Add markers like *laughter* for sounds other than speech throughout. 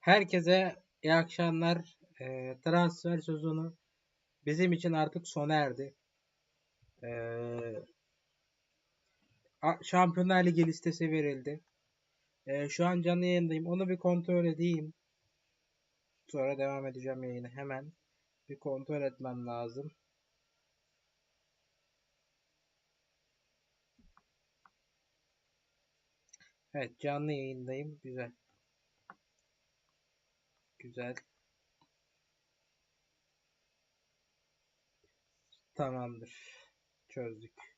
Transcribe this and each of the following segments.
Herkese iyi akşamlar. Ee, transfer sezonu bizim için artık sona erdi. A- Şampiyonlar Ligi listesi verildi. Ee, şu an canlı yayındayım. Onu bir kontrol edeyim. Sonra devam edeceğim yayını. Hemen bir kontrol etmem lazım. Evet canlı yayındayım. Güzel. Güzel. Tamamdır. Çözdük.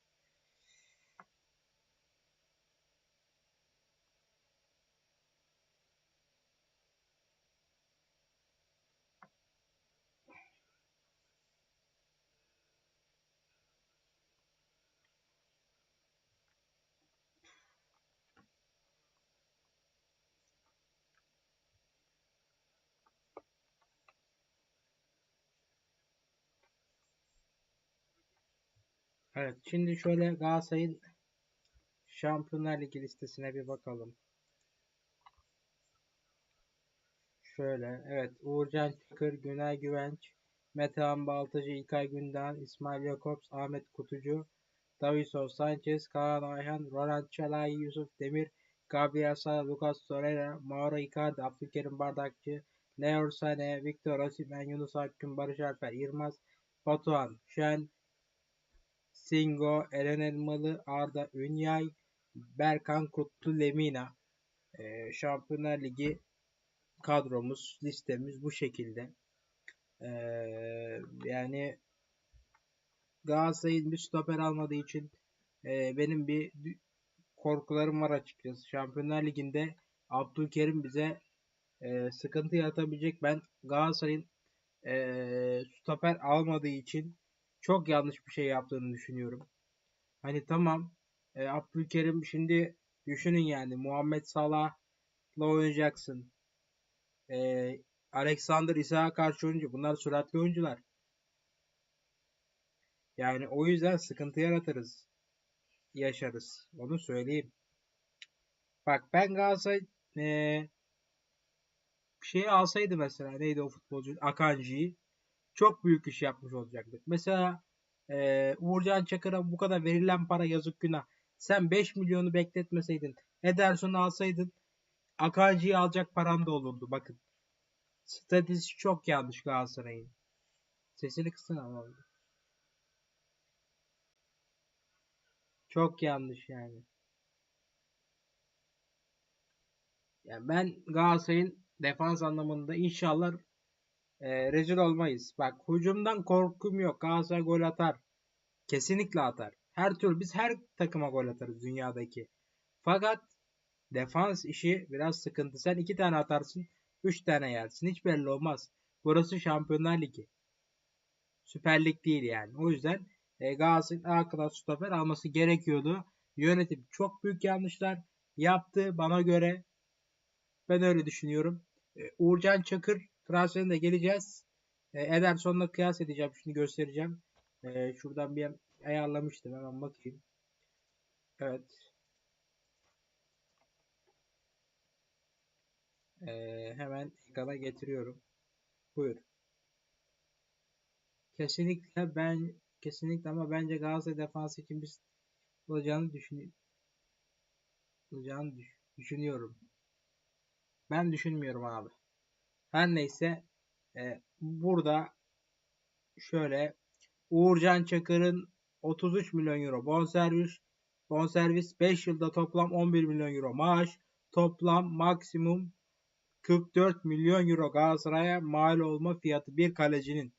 Evet şimdi şöyle Galatasaray'ın Şampiyonlar Ligi listesine bir bakalım. Şöyle evet Uğurcan Çakır, Günay Güvenç, Metehan Baltacı, İlkay Gündoğan, İsmail Jakobs, Ahmet Kutucu, Davison Sanchez, Kaan Ayhan, Roland Çalay, Yusuf Demir, Gabriel Sara, Lucas Torreira, Mauro Icardi, Abdülkerim Bardakçı, Leor Sané, Victor Osimhen, Yunus Akgün, Barış Alper Yılmaz, Batuhan Şen, Singo, Eren Elmalı, Arda Ünyay, Berkan Kutlu Lemina. Ee, Şampiyonlar Ligi kadromuz, listemiz bu şekilde. Ee, yani Galatasaray'ın bir stoper almadığı için e, benim bir korkularım var açıkçası. Şampiyonlar Ligi'nde Abdülkerim bize e, sıkıntı yaratabilecek. Ben Galatasaray'ın e, stoper almadığı için çok yanlış bir şey yaptığını düşünüyorum. Hani tamam e, Abdülkerim şimdi düşünün yani Muhammed Salah'la oynayacaksın. E, Alexander İsa'ya karşı oyuncu. Bunlar süratli oyuncular. Yani o yüzden sıkıntı yaratırız. Yaşarız. Onu söyleyeyim. Bak ben Galatasaray e, bir şey alsaydı mesela neydi o futbolcu Akanji'yi çok büyük iş yapmış olacaktık. Mesela e, Uğurcan Çakır'a bu kadar verilen para yazık günah. Sen 5 milyonu bekletmeseydin Ederson'u alsaydın Akanji'yi alacak paran da olurdu. Bakın. Stratejisi çok yanlış Galatasaray'ın. Sesini kısın ama. Çok yanlış yani. Yani ben Galatasaray'ın defans anlamında inşallah e, rezil olmayız. Bak hücumdan korkum yok. Galatasaray gol atar. Kesinlikle atar. Her türlü biz her takıma gol atarız dünyadaki. Fakat defans işi biraz sıkıntı. Sen iki tane atarsın, üç tane yersin. Hiç belli olmaz. Burası Şampiyonlar Ligi. Süper Lig değil yani. O yüzden e, Galatasaray'ın A klas stoper alması gerekiyordu. Yönetim çok büyük yanlışlar yaptı bana göre. Ben öyle düşünüyorum. E, Uğurcan Çakır transferine geleceğiz. E, Ederson'la kıyas edeceğim. Şimdi göstereceğim. E, şuradan bir ayarlamıştım. Hemen bakayım. Evet. E, hemen ekrana getiriyorum. Buyur. Kesinlikle ben kesinlikle ama bence Galatasaray defansı için biz olacağını düşünüyorum. Olacağını düş düşünüyorum. Ben düşünmüyorum abi. Her neyse e, burada şöyle Uğurcan Çakır'ın 33 milyon euro bonservis bonservis 5 yılda toplam 11 milyon euro maaş toplam maksimum 44 milyon euro Galatasaray'a mal olma fiyatı bir kalecinin.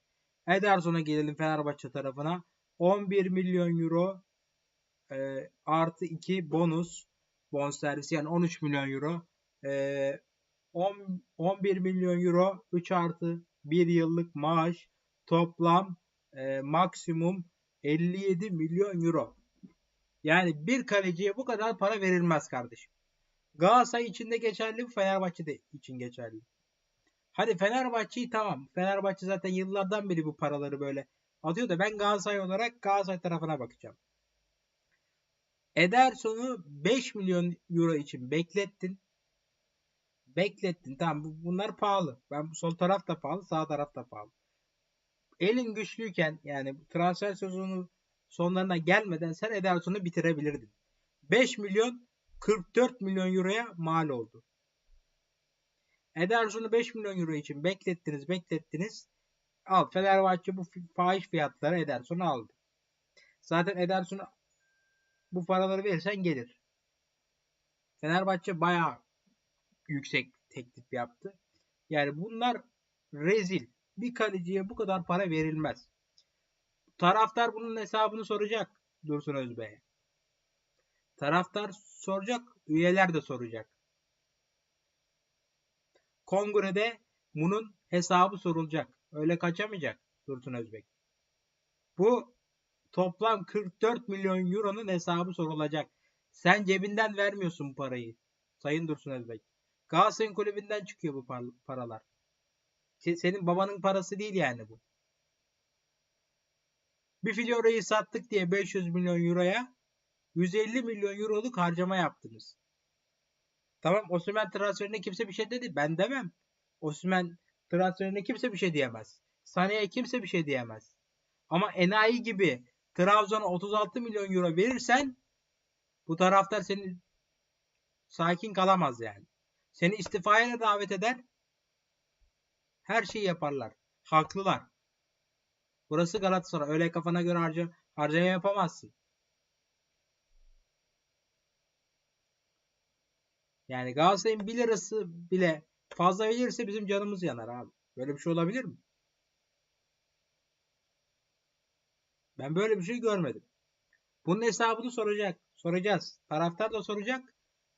Ederson'a gelelim Fenerbahçe tarafına. 11 milyon euro e, artı 2 bonus bonservis yani 13 milyon euro. E, 10, 11 milyon euro 3 artı 1 yıllık maaş toplam e, maksimum 57 milyon euro. Yani bir kaleciye bu kadar para verilmez kardeşim. Galatasaray için de geçerli, Fenerbahçe de için geçerli. Hadi Fenerbahçe'yi tamam. Fenerbahçe zaten yıllardan beri bu paraları böyle atıyor da ben Galatasaray olarak Galatasaray tarafına bakacağım. Ederson'u 5 milyon euro için beklettin. Beklettin. Tamam bu- bunlar pahalı. Ben sol taraf da pahalı, sağ taraf da pahalı. Elin güçlüyken yani transfer sezonu sonlarına gelmeden sen Ederson'u bitirebilirdin. 5 milyon 44 milyon euroya mal oldu. Ederson'u 5 milyon euro için beklettiniz, beklettiniz. Al Fenerbahçe bu fahiş fiyatlara Ederson'u aldı. Zaten Ederson'u bu paraları verirsen gelir. Fenerbahçe bayağı yüksek teklif yaptı. Yani bunlar rezil. Bir kaleciye bu kadar para verilmez. Taraftar bunun hesabını soracak Dursun Özbey'e. Taraftar soracak, üyeler de soracak. Kongrede bunun hesabı sorulacak. Öyle kaçamayacak Dursun Özbek. Bu toplam 44 milyon euronun hesabı sorulacak. Sen cebinden vermiyorsun parayı. Sayın Dursun Özbek. Galatasaray'ın kulübünden çıkıyor bu par- paralar. Se- Senin babanın parası değil yani bu. Bir Filyoro'yu sattık diye 500 milyon euroya 150 milyon euroluk harcama yaptınız. Tamam Osimhen transferine kimse bir şey dedi. Ben demem. Osimhen transferine kimse bir şey diyemez. Sané'ye kimse bir şey diyemez. Ama enayi gibi Trabzon'a 36 milyon euro verirsen bu taraftar senin sakin kalamaz yani. Seni istifaya da davet eder. Her şeyi yaparlar. Haklılar. Burası Galatasaray. Öyle kafana göre harca, harcama yapamazsın. Yani Galatasaray'ın 1 lirası bile fazla verirse bizim canımız yanar abi. Böyle bir şey olabilir mi? Ben böyle bir şey görmedim. Bunun hesabını soracak. Soracağız. Taraftar da soracak.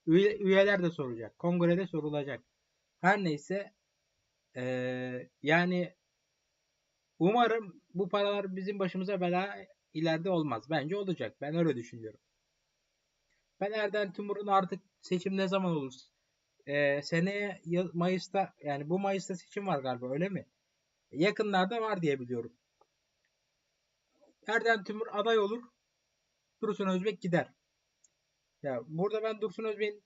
Üye, üyeler de soracak. Kongrede sorulacak. Her neyse eee, yani umarım bu paralar bizim başımıza bela ileride olmaz. Bence olacak. Ben öyle düşünüyorum. Ben Erden Timur'un artık seçim ne zaman olur? Eee, seneye Mayıs'ta yani bu Mayıs'ta seçim var galiba öyle mi? Yakınlarda var diye biliyorum. Erden Timur aday olur. Dursun Özbek gider. Ya burada ben Dursun Özbek'in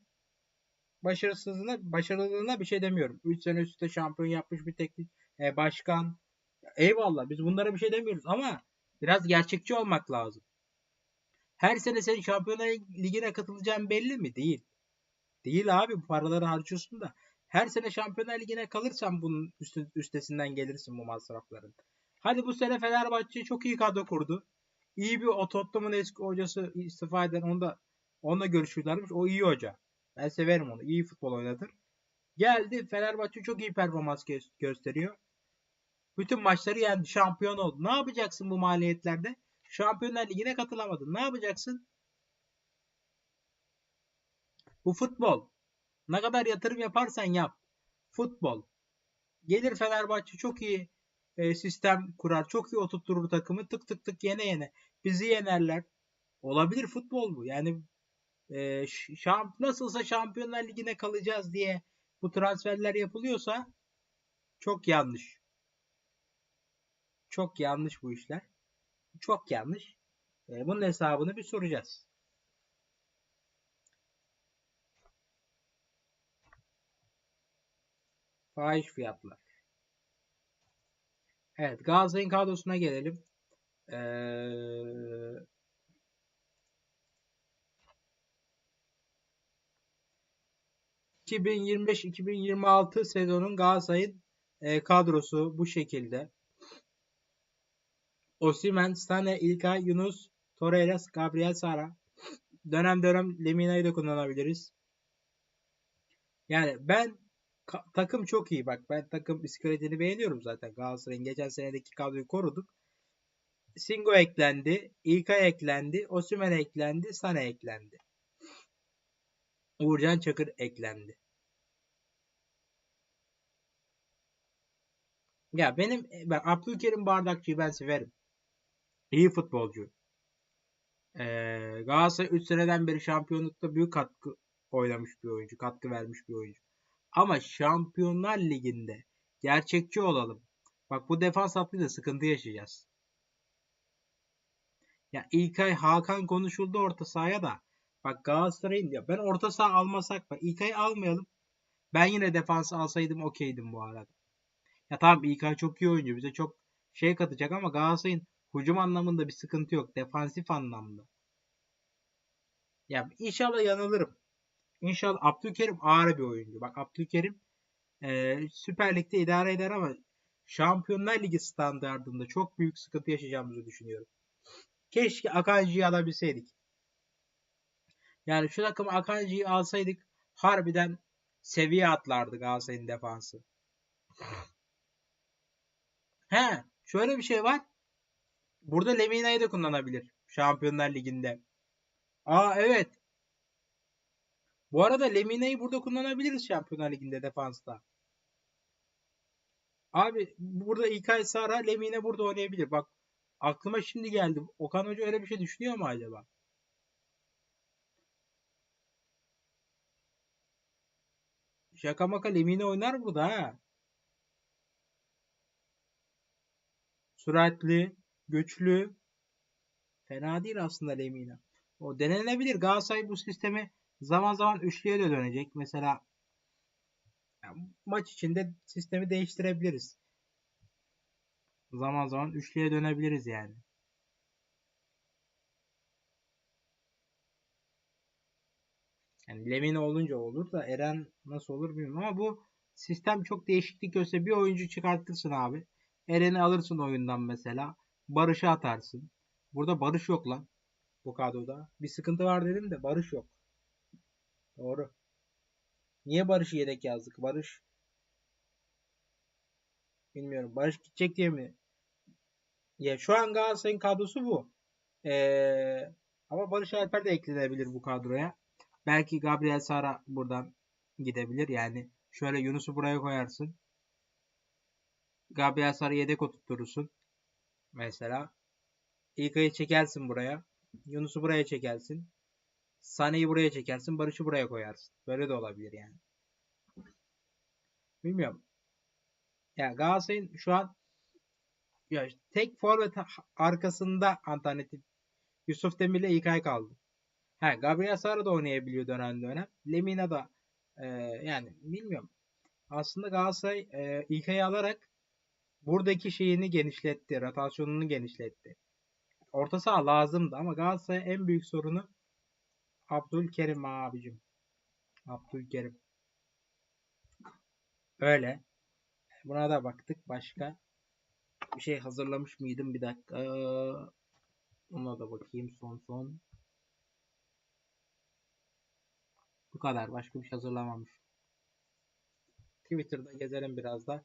başarısızlığına, başarılılığına bir şey demiyorum. 3 sene üst üste şampiyon yapmış bir teknik e, başkan. Eyvallah biz bunlara bir şey demiyoruz ama biraz gerçekçi olmak lazım. Her sene senin Şampiyonlar Ligi'ne katılacağın belli mi? Değil. Değil abi bu paraları harcıyorsun da. Her sene Şampiyonlar Ligi'ne kalırsan bunun üstü, üstesinden gelirsin bu masrafların. Hadi bu sene Fenerbahçe çok iyi kadro kurdu. İyi bir o Tottenham'ın eski hocası istifa eden onda onunla görüşüyorlarmış. O iyi hoca. Ben severim onu. İyi futbol oynatır. Geldi Fenerbahçe çok iyi performans gö- gösteriyor. Bütün maçları yendi. Şampiyon oldu. Ne yapacaksın bu maliyetlerde? Şampiyonlar Ligi'ne katılamadın. Ne yapacaksın? Bu futbol. Ne kadar yatırım yaparsan yap. Futbol. Gelir Fenerbahçe çok iyi e, sistem kurar. Çok iyi oturtturur takımı. Tık tık tık yene yene. Bizi yenerler. Olabilir futbol bu. Yani e, ş- şamp nasılsa Şampiyonlar Ligi'ne kalacağız diye bu transferler yapılıyorsa çok yanlış. Çok yanlış bu işler. Çok yanlış. E, bunun hesabını bir soracağız. Fahiş fiyatlar. Evet Galatasaray'ın kadrosuna gelelim. Ee, ...2025-2026 sezonun Galatasaray'ın e, kadrosu bu şekilde. Osimhen, Sané, İlkay, Yunus, Torreira, Gabriel Sara. Dönem dönem Lemina'yı da kullanabiliriz. Yani ben takım çok iyi. Bak ben takım iskeletini beğeniyorum zaten. Galatasaray'ın geçen senedeki kadroyu koruduk. Singo eklendi. İlkay eklendi. Osimhen eklendi. Sané eklendi. Uğurcan Çakır eklendi. Ya benim ben Abdülkerim Bardakçı'yı ben severim. İyi futbolcu. Ee, Galatasaray 3 seneden beri şampiyonlukta büyük katkı oynamış bir oyuncu. Katkı vermiş bir oyuncu. Ama Şampiyonlar Ligi'nde gerçekçi olalım. Bak bu defans hattıyla sıkıntı yaşayacağız. Ya İlkay Hakan konuşuldu orta sahaya da. Bak Galatasaray'ın ya ben orta saha almasak bak İlkay'ı almayalım. Ben yine defansı alsaydım okeydim bu arada. Ya tamam İlkay çok iyi oyuncu. Bize çok şey katacak ama Galatasaray'ın hücum anlamında bir sıkıntı yok. Defansif anlamda. Ya inşallah yanılırım. İnşallah Abdülkerim ağır bir oyuncu. Bak Abdülkerim e, Süper Lig'de idare eder ama Şampiyonlar Ligi standartında çok büyük sıkıntı yaşayacağımızı düşünüyorum. Keşke Akanji'yi alabilseydik. Yani şu takım Akanji'yi alsaydık harbiden seviye atlardı Galatasaray'ın defansı. He, şöyle bir şey var. Burada Lemina'yı da kullanabilir Şampiyonlar Ligi'nde. Aa evet. Bu arada Lemina'yı burada kullanabiliriz Şampiyonlar Ligi'nde defansta. Abi burada İlkay Sara Lemine burada oynayabilir. Bak aklıma şimdi geldi. Okan Hoca öyle bir şey düşünüyor mu acaba? Şaka maka Lemine oynar burada ha. Süratli, güçlü. Fena değil aslında Lemina. O denenebilir. Galatasaray bu sistemi zaman zaman üçlüye de dönecek. Mesela yani maç içinde sistemi değiştirebiliriz. Zaman zaman üçlüye dönebiliriz yani. Yani Lemina olunca olur da Eren nasıl olur bilmiyorum ama bu sistem çok değişiklik gösteriyor. Bir oyuncu çıkartırsın abi. Eren'i alırsın oyundan mesela. Barış'ı atarsın. Burada Barış yok lan. Bu kadroda. Bir sıkıntı var dedim de Barış yok. Doğru. Niye Barış'ı yedek yazdık? Barış bilmiyorum. Barış gidecek diye mi? Ya şu an Galatasaray'ın kadrosu bu. Ee, ama Barış Alper de eklenebilir bu kadroya. Belki Gabriel Sara buradan gidebilir. Yani şöyle Yunus'u buraya koyarsın. Gabriel Sara yedek oturturursun. Mesela. İlkay'ı çekersin buraya. Yunus'u buraya çekersin. Sane'yi buraya çekersin. Barış'ı buraya koyarsın. Böyle de olabilir yani. Bilmiyorum. Ya Galatasaray'ın şu an ya tek forvet arkasında alternatif Yusuf Demir ile İlkay kaldı. Ha, Gabriel Sara da oynayabiliyor dönem dönem. Lemina da e, yani bilmiyorum. Aslında Galatasaray e, İlkay'ı alarak buradaki şeyini genişletti. Rotasyonunu genişletti. Orta saha lazımdı ama Galatasaray'ın en büyük sorunu Abdülkerim abicim. Abdülkerim. Öyle. Buna da baktık. Başka bir şey hazırlamış mıydım? Bir dakika. Ona da bakayım son son. Bu kadar. Başka bir şey hazırlamamış. Twitter'da gezelim biraz da.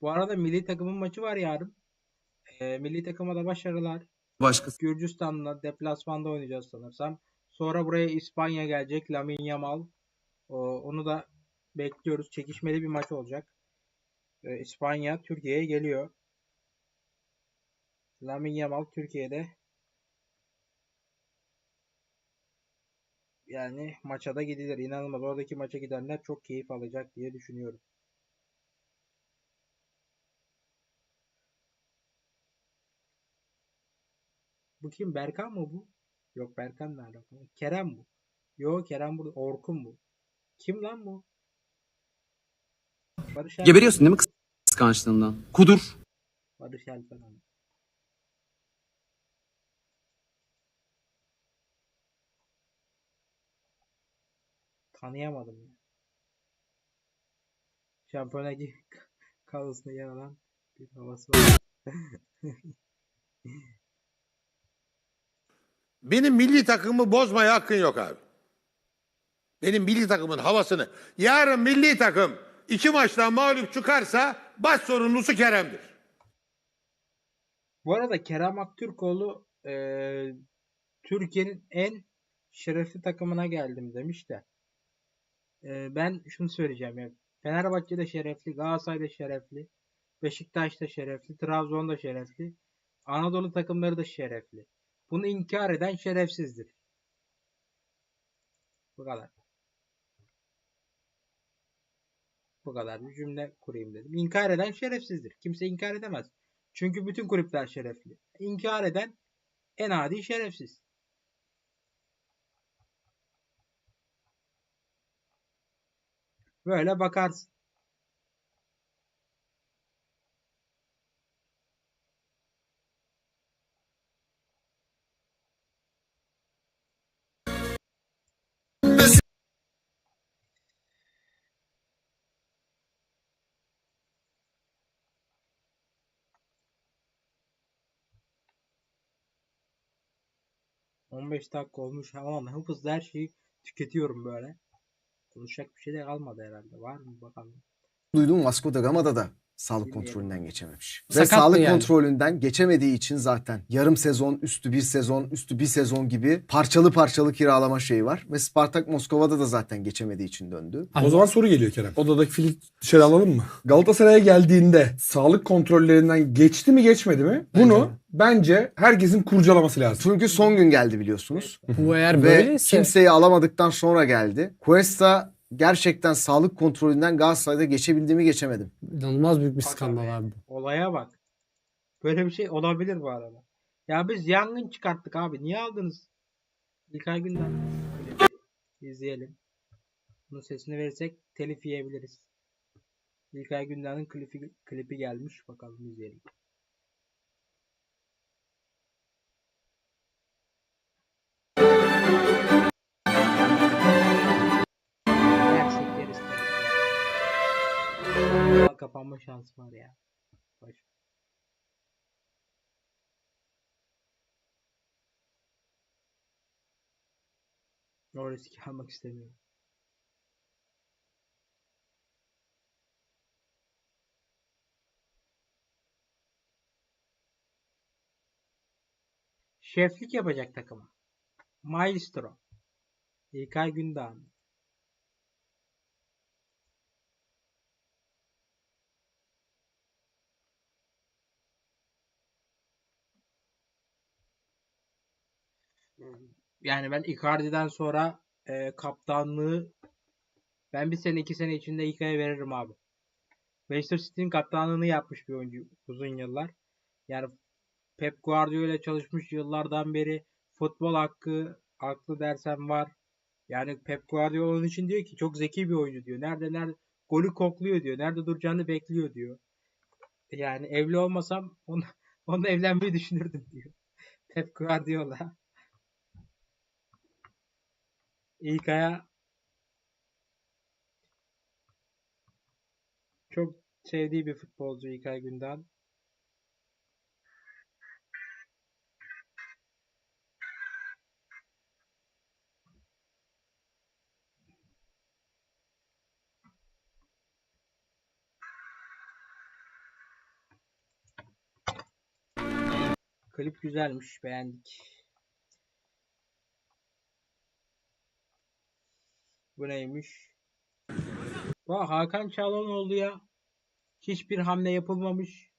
Bu arada milli takımın maçı var yarın. E, milli takıma da başarılar. Başkası. Gürcistan'la deplasmanda oynayacağız sanırsam. Sonra buraya İspanya gelecek. Lamine Yamal. O, onu da bekliyoruz. Çekişmeli bir maç olacak. E, İspanya Türkiye'ye geliyor. Lamine Yamal Türkiye'de yani maça da gidilir. İnanılmaz. Oradaki maça gidenler çok keyif alacak diye düşünüyorum. Bu kim? Berkan mı bu? Yok Berkan ne alakalı? Kerem bu. Yok Kerem bu. Orkun bu. Kim lan bu? Barış Alper. Geberiyorsun değil mi kıs- kıskançlığından? Kudur. Barış Alper abi. Tanıyamadım ya. Şampiyonlar Ligi *laughs* kadrosunda yer alan bir havası var. *laughs* Benim milli takımı bozmaya hakkın yok abi. Benim milli takımın havasını. Yarın milli takım iki maçtan mağlup çıkarsa baş sorumlusu Kerem'dir. Bu arada Kerem Aktürkoğlu eee, Türkiye'nin en şerefli takımına geldim demiş de. Eee, ben şunu söyleyeceğim ya. Fenerbahçe'de şerefli, Galatasaray'da şerefli, Beşiktaş'ta şerefli, Trabzon'da şerefli, Anadolu takımları da şerefli. Bunu inkar eden şerefsizdir. Bu kadar. Bu kadar bir cümle kurayım dedim. İnkar eden şerefsizdir. Kimse inkar edemez. Çünkü bütün kulüpler şerefli. İnkar eden en adi şerefsiz. Böyle bakarsın. ...15 dakika olmuş ama hızlı her şeyi tüketiyorum böyle. Konuşacak bir şey de kalmadı herhalde. Var mı bakalım. duyduğum Vasco da Gama'da da sağlık kontrolünden geçememiş. Ve Sakattı sağlık yani. kontrolünden geçemediği için zaten yarım sezon, üstü bir sezon, üstü bir sezon gibi parçalı parçalı kiralama şeyi var. Ve Spartak Moskova'da da zaten geçemediği için döndü. O zaman soru geliyor Kerem. Odadaki fili dışarı alalım mı? Galatasaray'a geldiğinde sağlık kontrollerinden geçti mi geçmedi mi? Bunu de. bence herkesin kurcalaması lazım. Çünkü son gün geldi biliyorsunuz. Bu eğer Ve böyleyse kimseyi alamadıktan sonra geldi. Cuesta gerçekten sağlık kontrolünden Galatasaray'da geçebildiğimi geçemedim. inanılmaz büyük bir Bak skandal abi. abi. Olaya bak. Böyle bir şey olabilir bu arada. Ya biz yangın çıkarttık abi. Niye aldınız? İlkay Günden. Klibi izleyelim. Bunun sesini verirsek telif yiyebiliriz. İlkay Günden'in klipi, klipi gelmiş. Bakalım izleyelim. Kanal kapanma şansı var ya. Boş. O riski almak istemiyorum. Şeflik yapacak takıma. Maestro. İlkay Gündoğan. Yani ben Icardi'den sonra e, kaptanlığı ben bir sene iki sene içinde İlkay'a veririm abi. Manchester City'nin kaptanlığını yapmış bir oyuncu uzun yıllar. Yani Pep Guardiola ile çalışmış yıllardan beri futbol hakkı aklı dersem var. Yani Pep Guardiola onun için diyor ki çok zeki bir oyuncu diyor. Nerede nerede golü kokluyor diyor. Nerede duracağını bekliyor diyor. Yani evli olmasam onu, *laughs* onunla evlenmeyi düşünürdüm diyor. Pep Guardiola. İlkay'a çok sevdiği bir futbolcu İlkay Gündoğan. Klip güzelmiş, beğendik. Bu neymiş? Bak Hakan Çalhanoğlu ya. Hiçbir hamle yapılmamış.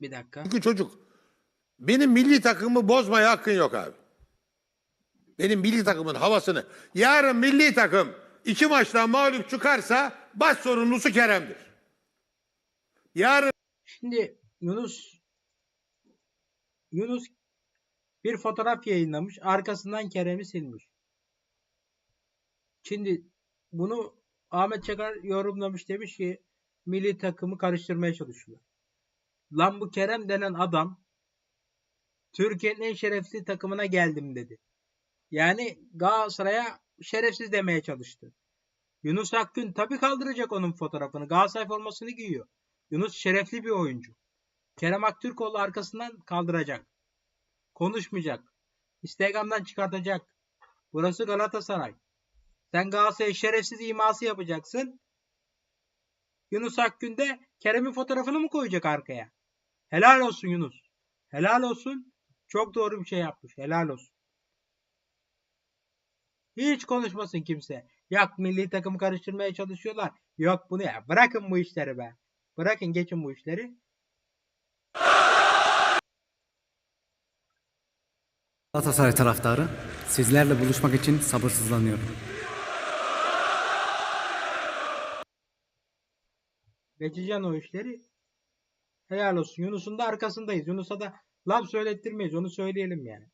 Bir dakika. Çünkü çocuk benim milli takımımı bozmaya hakkın yok abi. Benim milli takımın havasını yarın milli takım iki maçtan mağlup çıkarsa baş sorumlusu Kerem'dir. Yarın Şimdi Yunus Yunus bir fotoğraf yayınlamış. Arkasından Kerem'i silmiş. Şimdi bunu Ahmet Çakar yorumlamış demiş ki milli takımı karıştırmaya çalışıyor. Lan bu Kerem denen adam Türkiye'nin en şerefsiz takımına geldim dedi. Yani Galatasaray'a şerefsiz demeye çalıştı. Yunus Akgün tabii kaldıracak onun fotoğrafını. Galatasaray formasını giyiyor. Yunus şerefli bir oyuncu. Kerem Aktürkoğlu arkasından kaldıracak. Konuşmayacak. Instagram'dan çıkartacak. Burası Galatasaray. Sen Galatasaray'a şerefsiz iması yapacaksın. Yunus Akgün de Kerem'in fotoğrafını mı koyacak arkaya? Helal olsun Yunus. Helal olsun. Çok doğru bir şey yapmış. Helal olsun. Hiç konuşmasın kimse. Yok milli takımı karıştırmaya çalışıyorlar. Yok bunu ya. Bırakın bu işleri be. Bırakın geçin bu işleri. Galatasaray taraftarı sizlerle buluşmak için sabırsızlanıyorum. Geçeceksin o işleri. Helal olsun. Yunus'un da arkasındayız. Yunus'a da laf söylettirmeyiz. Onu söyleyelim yani.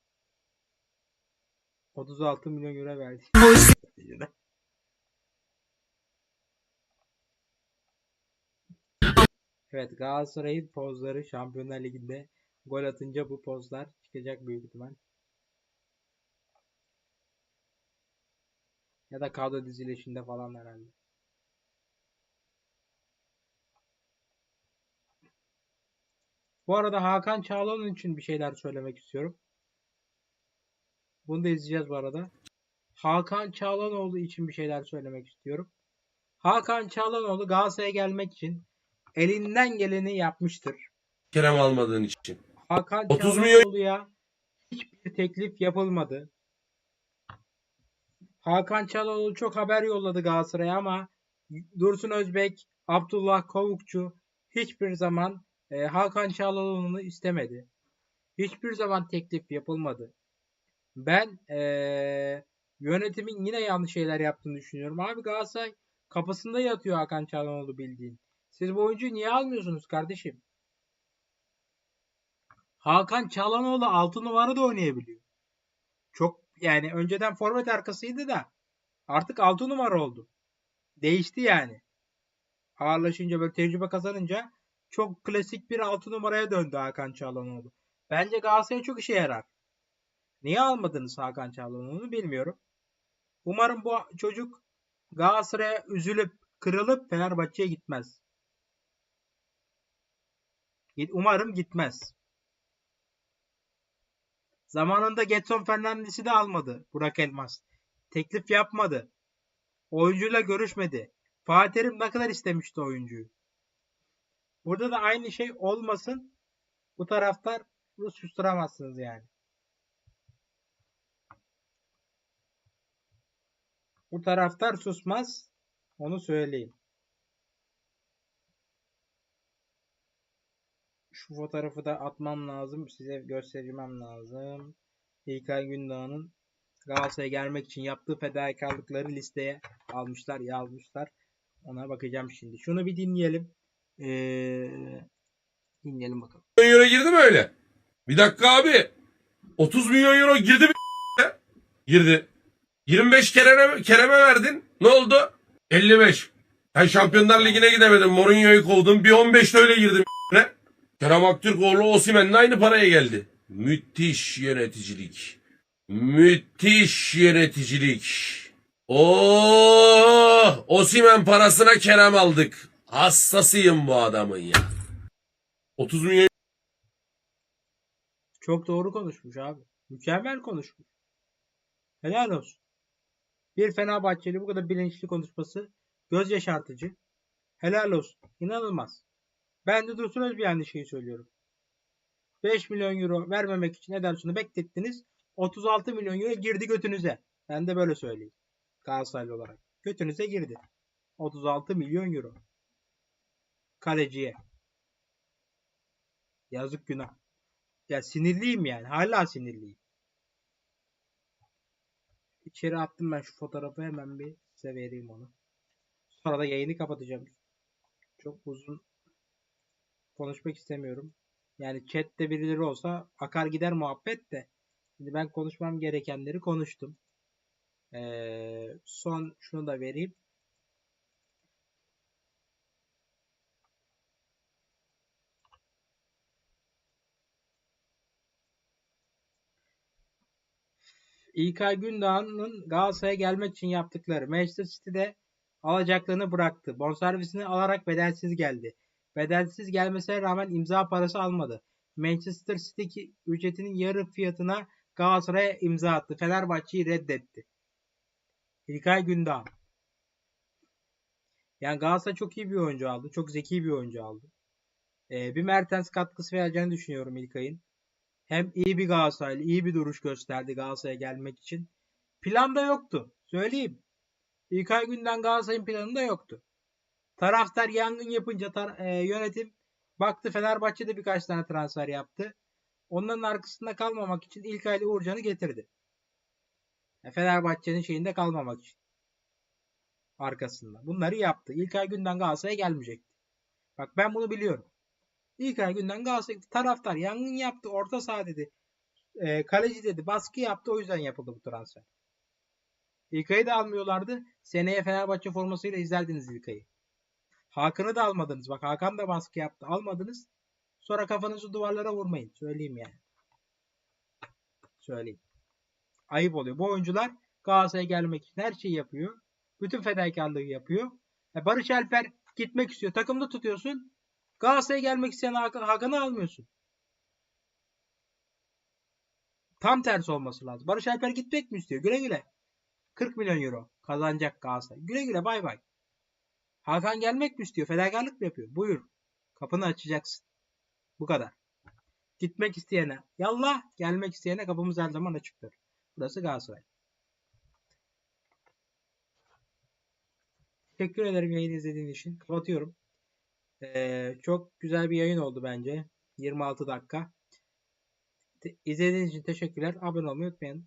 36 milyon euro verdi. *laughs* Evet Galatasaray'ın pozları Şampiyonlar Ligi'nde gol atınca bu pozlar çıkacak büyük ihtimal. Ya da kadro dizilişinde falan herhalde. Bu arada Hakan Çağlayan için bir şeyler söylemek istiyorum. Bunu da izleyeceğiz bu arada. Hakan Çağlanoğlu için bir şeyler söylemek istiyorum. Hakan Çağlanoğlu Galatasaray'a gelmek için elinden geleni yapmıştır. Kerem almadığın için. Hakan 30 milyon- Çalhanoğlu'ya hiçbir teklif yapılmadı. Hakan Çalhanoğlu çok haber yolladı Galatasaray'a ama Dursun Özbek, Abdullah Kovukçu hiçbir zaman e, Hakan Çalhanoğlu'nu istemedi. Hiçbir zaman teklif yapılmadı. Ben e, yönetimin yine yanlış şeyler yaptığını düşünüyorum. Abi Galatasaray kapısında yatıyor Hakan Çalhanoğlu bildiğin. Siz bu oyuncuyu niye almıyorsunuz kardeşim? Hakan Çalhanoğlu 6 numara da oynayabiliyor. Çok yani önceden forvet arkasıydı da artık 6 numara oldu. Değişti yani. Ağırlaşınca böyle tecrübe kazanınca çok klasik bir 6 numaraya döndü Hakan Çalhanoğlu. Bence Galatasaray'a çok işe yarar. Niye almadınız Hakan Çalhanoğlu'nu bilmiyorum. Umarım bu çocuk Galatasaray'a üzülüp kırılıp Fenerbahçe'ye gitmez. Git- Umarım gitmez. Zamanında Getson Fernandes'i de almadı Burak Elmas. Teklif yapmadı. Oyuncuyla görüşmedi. Fatih Terim ne kadar istemişti oyuncuyu. Burada da aynı şey olmasın. Bu taraftar susturamazsınız yani. Bu taraftar susmaz. Onu söyleyeyim. Şu fotoğrafı da atmam lazım. Size göstermem lazım. İlkay Gündoğan'ın Galatasaray'a gelmek için yaptığı fedakarlıkları listeye almışlar, yazmışlar. Ona bakacağım şimdi. Şunu bir dinleyelim. Ee, dinleyelim bakalım. euro girdi mi öyle? Bir dakika abi. 30 milyon euro girdi mi? Girdi. 25 Kerem'e, Kerem'e verdin. Ne oldu? 55. Ben Şampiyonlar Ligi'ne gidemedim. Mourinho'yu kovdum. Bir 15 de öyle girdim. Kerem Aktürkoğlu Osimhen'le aynı paraya geldi. Müthiş yöneticilik. Müthiş yöneticilik. Oo, Osimhen parasına Kerem aldık. Hassasıyım bu adamın ya. 30 milyon Çok doğru konuşmuş abi. Mükemmel konuşmuş. Helal olsun. Bir Fenerbahçeli bu kadar bilinçli konuşması göz yaşartıcı. Helal olsun. İnanılmaz. Ben de Dursun aynı şeyi söylüyorum. 5 milyon euro vermemek için Ederson'u beklettiniz. 36 milyon euro girdi götünüze. Ben de böyle söyleyeyim. Galatasaraylı olarak. Götünüze girdi. 36 milyon euro. Kaleciye. Yazık günah. Ya sinirliyim yani. Hala sinirliyim. İçeri attım ben şu fotoğrafı hemen bir size vereyim onu. Sonra da yayını kapatacağım. Çok uzun konuşmak istemiyorum. Yani chatte birileri olsa akar gider muhabbet de. Şimdi ben konuşmam gerekenleri konuştum. Ee, son şunu da vereyim. İlkay Gündoğan'ın Galatasaray'a gelmek için yaptıkları Manchester City'de alacaklarını bıraktı. Bonservisini alarak bedelsiz geldi. Bedelsiz gelmesine rağmen imza parası almadı. Manchester City ücretinin yarı fiyatına Galatasaray'a imza attı. Fenerbahçe'yi reddetti. İlkay Gündoğan. Yani Galatasaray çok iyi bir oyuncu aldı. Çok zeki bir oyuncu aldı. Ee, bir Mertens katkısı vereceğini düşünüyorum İlkay'ın. Hem iyi bir Galatasaraylı, iyi bir duruş gösterdi Galatasaray'a gelmek için. Planda yoktu. Söyleyeyim. İlkay günden Galatasaray'ın planında yoktu. Taraftar yangın yapınca tar- e, yönetim baktı Fenerbahçe'de birkaç tane transfer yaptı. Onların arkasında kalmamak için İlkay ile Uğurcan'ı getirdi. E, Fenerbahçe'nin şeyinde kalmamak için. Arkasında. Bunları yaptı. İlkay günden Galatasaray'a gelmeyecekti. Bak ben bunu biliyorum. İlk ay günden Galatasaray taraftar yangın yaptı. Orta saha dedi. E, kaleci dedi. Baskı yaptı. O yüzden yapıldı bu transfer. İlkay'ı da almıyorlardı. Seneye Fenerbahçe formasıyla izlerdiniz İlkay'ı. Hakan'ı da almadınız. Bak Hakan da baskı yaptı. Almadınız. Sonra kafanızı duvarlara vurmayın. Söyleyeyim yani. Söyleyeyim. Ayıp oluyor. Bu oyuncular Galatasaray'a gelmek için her şeyi yapıyor. Bütün fedakarlığı yapıyor. E Barış Alper gitmek istiyor. Takımda tutuyorsun. Galatasaray'a gelmek isteyen Hakan, Hakan'ı almıyorsun. Tam tersi olması lazım. Barış Alper gitmek mi istiyor? Güle güle. 40 milyon euro kazanacak Galatasaray. Güle güle bay bay. Hakan gelmek mi istiyor? Fedakarlık mı yapıyor? Buyur. Kapını açacaksın. Bu kadar. Gitmek isteyene yallah, gelmek isteyene kapımız her zaman açıktır. Burası Galatasaray. Teşekkür ederim yayını izlediğin için. Kapatıyorum. Ee, çok güzel bir yayın oldu bence. 26 dakika. İzlediğiniz için teşekkürler. Abone olmayı unutmayın.